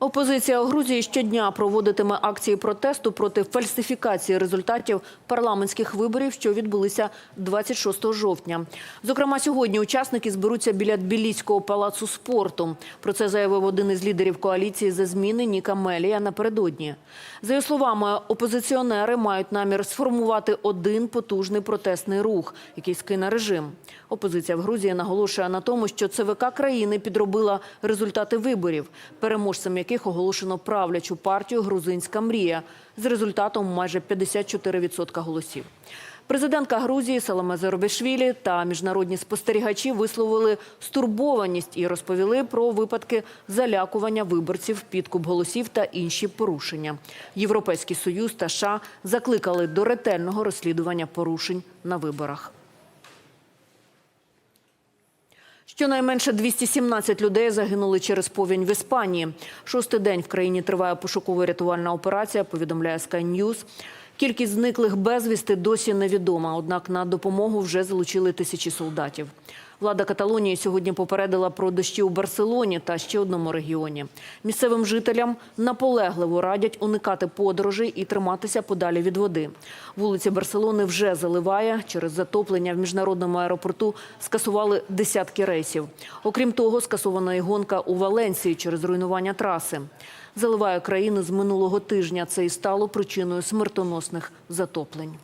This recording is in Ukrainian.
Опозиція у Грузії щодня проводитиме акції протесту проти фальсифікації результатів парламентських виборів, що відбулися 26 жовтня. Зокрема, сьогодні учасники зберуться біля Тбіліського палацу спорту. Про це заявив один із лідерів коаліції за зміни Ніка Мелія напередодні. За його словами, опозиціонери мають намір сформувати один потужний протестний рух, який скине режим. Опозиція в Грузії наголошує на тому, що ЦВК країни підробила результати виборів, переможцем яких оголошено правлячу партію Грузинська мрія з результатом майже 54% голосів. Президентка Грузії Саламе Зеробішвілі та міжнародні спостерігачі висловили стурбованість і розповіли про випадки залякування виборців, підкуп голосів та інші порушення. Європейський союз та США закликали до ретельного розслідування порушень на виборах. Щонайменше 217 людей загинули через повінь в Іспанії. Шостий день в країні триває пошуково-рятувальна операція, повідомляє Sky News. Кількість зниклих безвісти досі невідома, однак на допомогу вже залучили тисячі солдатів. Влада Каталонії сьогодні попередила про дощі у Барселоні та ще одному регіоні. Місцевим жителям наполегливо радять уникати подорожей і триматися подалі від води. Вулиці Барселони вже заливає. Через затоплення в міжнародному аеропорту скасували десятки рейсів. Окрім того, скасована і гонка у Валенсії через руйнування траси. Заливає країну з минулого тижня. Це і стало причиною смертоносних затоплень.